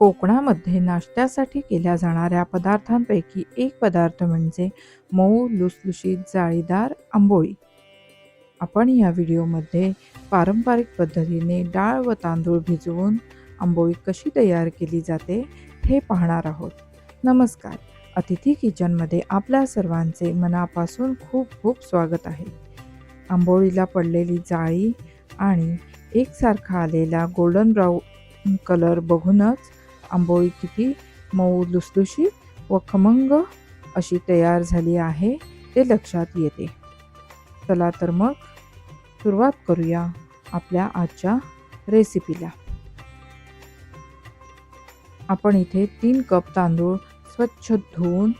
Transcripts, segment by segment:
कोकणामध्ये नाश्त्यासाठी केल्या जाणाऱ्या पदार्थांपैकी एक पदार्थ म्हणजे मऊ लुसलुशीत जाळीदार आंबोळी. आपण या व्हिडिओमध्ये पारंपरिक पद्धतीने डाळ व तांदूळ भिजवून आंबोळी कशी तयार केली जाते हे पाहणार आहोत. नमस्कार. अतिथी किचनमध्ये आपल्या सर्वांचे मनापासून खूप खूप स्वागत आहे. आंबोळीला पडलेली जाळी आणि एकसारखा आलेला गोल्डन ब्राऊन कलर बघूनच आंबोळी किती मऊ लुसलुशी व खमंग अशी तयार झाली आहे ते लक्षात येते. चला तर मग सुरुवात करूया आपल्या आजच्या रेसिपीला आपण इथे तीन कप तांदूळ स्वच्छ धुवून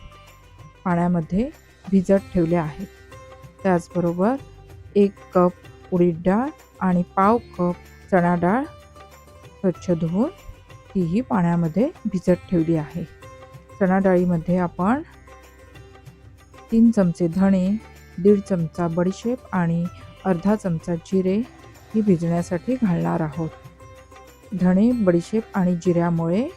पाण्यामध्ये भिजत ठेवले आहेत. त्याचबरोबर एक कप उडीद डाळ आणि पाव कप चणा डाळ स्वच्छ धुवून तीही पाण्यामध्ये भिजत ठेवली आहे. चणा डाळीमध्ये आपण तीन चमचे धणे दीड चमचा बडीशेप आणि अर्धा चमचा जिरे ही भिजण्यासाठी घालणार आहोत. धणे बडीशेप आणि जिऱ्यामुळे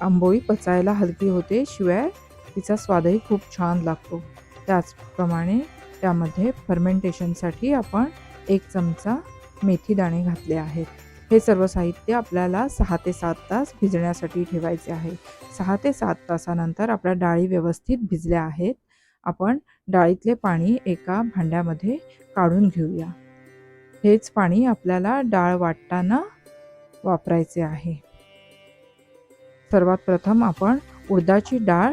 आंबोळी पचायला हलकी होते शिवाय तिचा स्वादही खूप छान लागतो. त्याचप्रमाणे त्यामध्ये फर्मेंटेशनसाठी आपण एक चमचा मेथी दाणे घातले आहेत. हे सर्व साहित्य आपल्याला सहा ते सात तास भिजण्यासाठी ठेवायचे आहे. सहा ते सात तासानंतर आपल्या डाळी व्यवस्थित भिजल्या आहेत. आपण डाळीतले पाणी एका भांड्यामध्ये काढून घेऊया. हेच पाणी आपल्याला डाळ वाटताना वापरायचे आहे. सर्वात प्रथम आपण उडदाची डाळ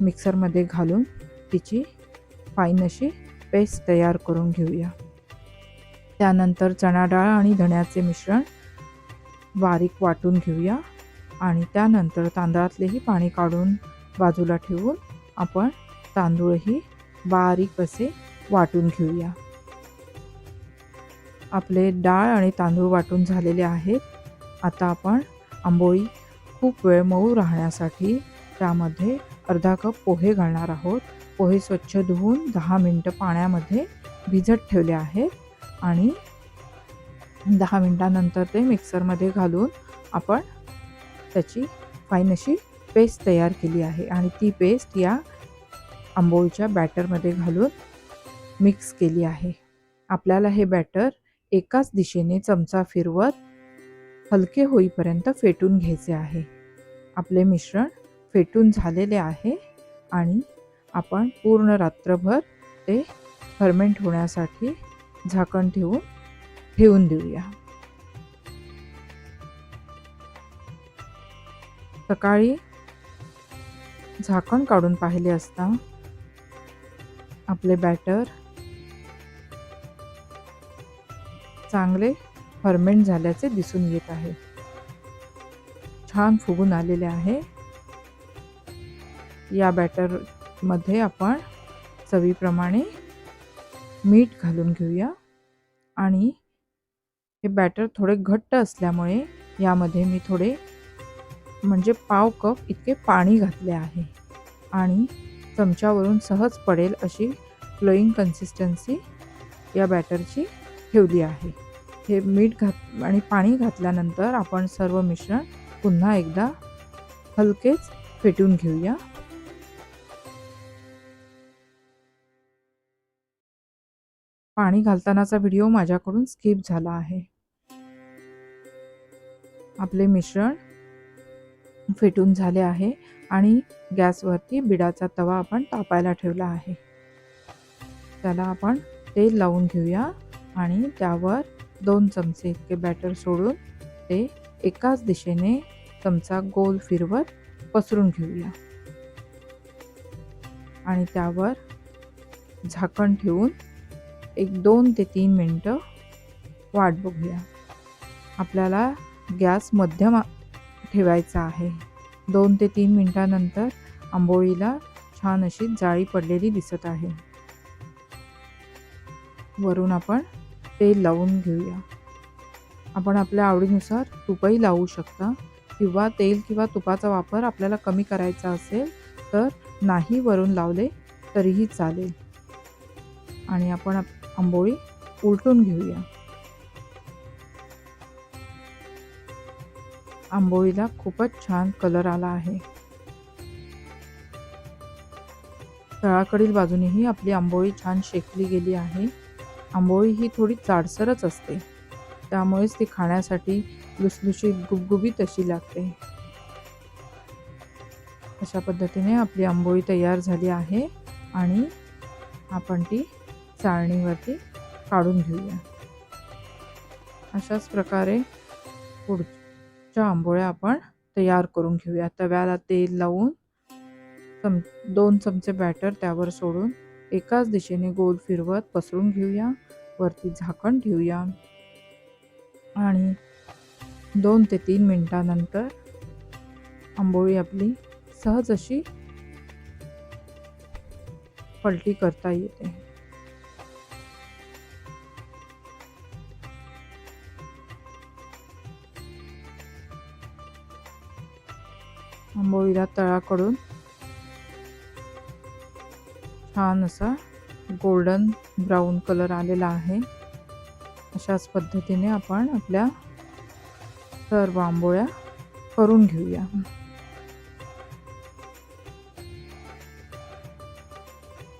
मिक्सरमध्ये घालून तिची फाईन अशी पेस्ट तयार करून घेऊया. त्यानंतर चणा डाळ आणि धण्याचे मिश्रण बारीक वाटून घेऊया. आणि त्यानंतर तांदळातलेही पाणी काढून बाजूला ठेवून आपण तांदूळही बारीक असे वाटून घेऊया. आपले डाळ आणि तांदूळ वाटून झालेले आहेत. आता आपण आंबोळी खूप वेळ मऊ राहण्यासाठी त्यामध्ये अर्धा कप पोहे घालणार आहोत. पोहे स्वच्छ धुवून दहा मिनटं पाण्यामध्ये भिजत ठेवले आहेत. आणि दहा मिनटानंतर ते मिक्सरमध्ये घालून आपण त्याची फाईन अशी पेस्ट तयार केली आहे. आणि ती पेस्ट या आंबोळीच्या बॅटरमध्ये घालून मिक्स केली आहे. आपल्याला हे बॅटर एकाच दिशेने चमचा फिरवत हलके होईपर्यंत फेटून घ्यायचे आहे. आपले मिश्रण फेटून झालेले आहे आणि आपण पूर्ण रात्रभर ते फर्मेंट होण्यासाठी झाकण ठेवून ठेवून देऊया. सकाळी झाकण काढून पाहिले असता आपले बॅटर चांगले फर्मेंट झाल्याचे दिसून येत आहे. छान फुगून आलेले आहे. या बॅटरमध्ये आपण चवीप्रमाणे मीठ घालून घेऊया. आणि हे बॅटर थोडे घट्ट असल्यामुळे यामध्ये मी थोडे म्हणजे पाव कप इतके पाणी घातले आहे. आणि चमच्यावरून सहज पडेल अशी फ्लोईंग कन्सिस्टन्सी या बॅटरची ठेवली आहे. हे मीठ घात आणि पाणी घातल्यानंतर आपण सर्व मिश्रण पुन्हा एकदा हलकेच फेटून घेऊया. पाणी घालतानाचा व्हिडिओ माझ्याकडून स्किप झाला आहे. आपले मिश्रण फेटून झाले आहे आणि गॅसवरती बिडाचा तवा आपण तापायला ठेवला आहे. त्याला आपण तेल लावून घेऊया आणि त्यावर दोन चमचे इतके बॅटर सोडून ते एकाच दिशेने चमचा गोल फिरवत पसरून घेऊया. आणि त्यावर झाकण ठेवून एक दोन ते तीन मिनटं वाट बघूया. आपल्याला गॅस मध्यम ठेवायचा आहे. दोन ते तीन मिनटानंतर आंबोळीला छान अशी जाळी पडलेली दिसत आहे. वरून आपण तेल लावून घेऊया. आपण आपल्या आवडीनुसार तुपही लावू शकता. किंवा तेल किंवा तुपाचा वापर आपल्याला कमी करायचा असेल तर नाही वरून लावले तरीही चालेल. आणि आपण आंबोळी उलटून घेऊया. आंबोळीला खूपच छान कलर आला आहे. तळाकडील बाजूनेही आपली आंबोळी छान शेकली गेली आहे. आंबोळी ही थोडी जाडसरच असते. त्यामुळेच ती खाण्यासाठी लुसलुशीत गुबगुबीत अशी लागते. अशा पद्धतीने आपली आंबोळी तयार झाली आहे आणि आपण ती चाळणीवरती काढून घेऊया. अशाच प्रकारे पुढच्या आंबोळ्या आपण तयार करून घेऊया. तव्याला तेल लावून चम दोन चमचे बॅटर त्यावर सोडून एकाच दिशेने गोल फिरवत पसरून घेऊया. वरती झाकण ठेवूया. आणि दोन ते तीन मिनटानंतर आंबोळी आपली सहज अशी पलटी करता येते. आंबोळीला तळाकडून छान असा गोल्डन ब्राऊन कलर आलेला आहे. अशाच पद्धतीने आपण आपल्या सर्व आंबोळ्या करून घेऊया.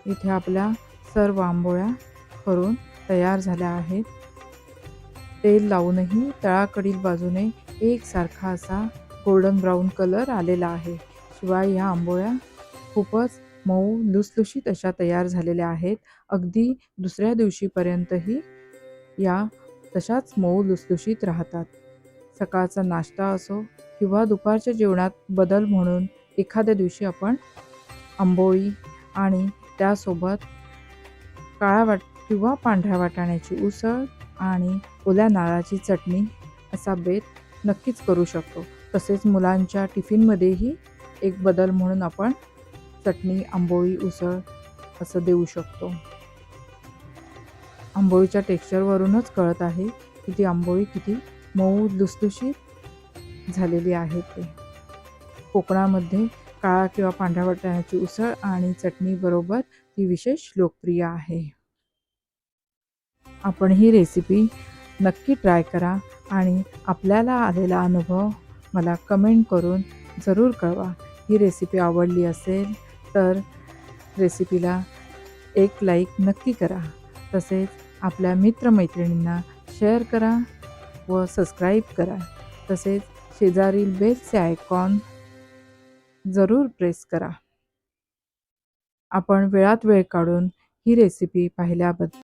इथे आपल्या सर्व आंबोळ्या करून तयार झाल्या आहेत. तेल लावूनही तळाकडील बाजूने एकसारखा असा गोल्डन ब्राऊन कलर आलेला आहे. शिवाय ह्या आंबोळ्या खूपच मऊ लुसलुशीत अशा तयार झालेल्या आहेत. अगदी दुसऱ्या दिवशीपर्यंतही या तशाच मऊ लुसलुशीत राहतात. सकाळचा नाश्ता असो किंवा दुपारच्या जेवणात बदल म्हणून एखाद्या दिवशी आपण आंबोळी आणि त्यासोबत काळा वाट किंवा पांढऱ्या वाटाण्याची उसळ आणि ओल्या नारळाची चटणी असा बेत नक्कीच करू शकतो. तसेच मुलांच्या टिफिनमध्येही एक बदल म्हणून आपण चटणी आंबोळी उसळ असं देऊ शकतो. आंबोळीच्या टेक्स्चरवरूनच कळत आहे की ती आंबोळी किती मऊ लुसलुशीत झालेली आहे ते. कोकणामध्ये काळा किंवा पांढऱ्या वाटाण्याची उसळ आणि चटणीबरोबर ती विशेष लोकप्रिय आहे. आपण ही रेसिपी नक्की ट्राय करा आणि आपल्याला आलेला अनुभव मला कमेंट करून जरूर कळवा. ही रेसिपी आवडली असेल तर रेसिपीला एक लाईक नक्की करा. तसेच आपल्या मित्रमैत्रिणींना शेअर करा व सबस्क्राईब करा. तसेच शेजारील बेलचे आयकॉन जरूर प्रेस करा. आपण वेळात वेळ काढून ही रेसिपी पाहिल्याबद्दल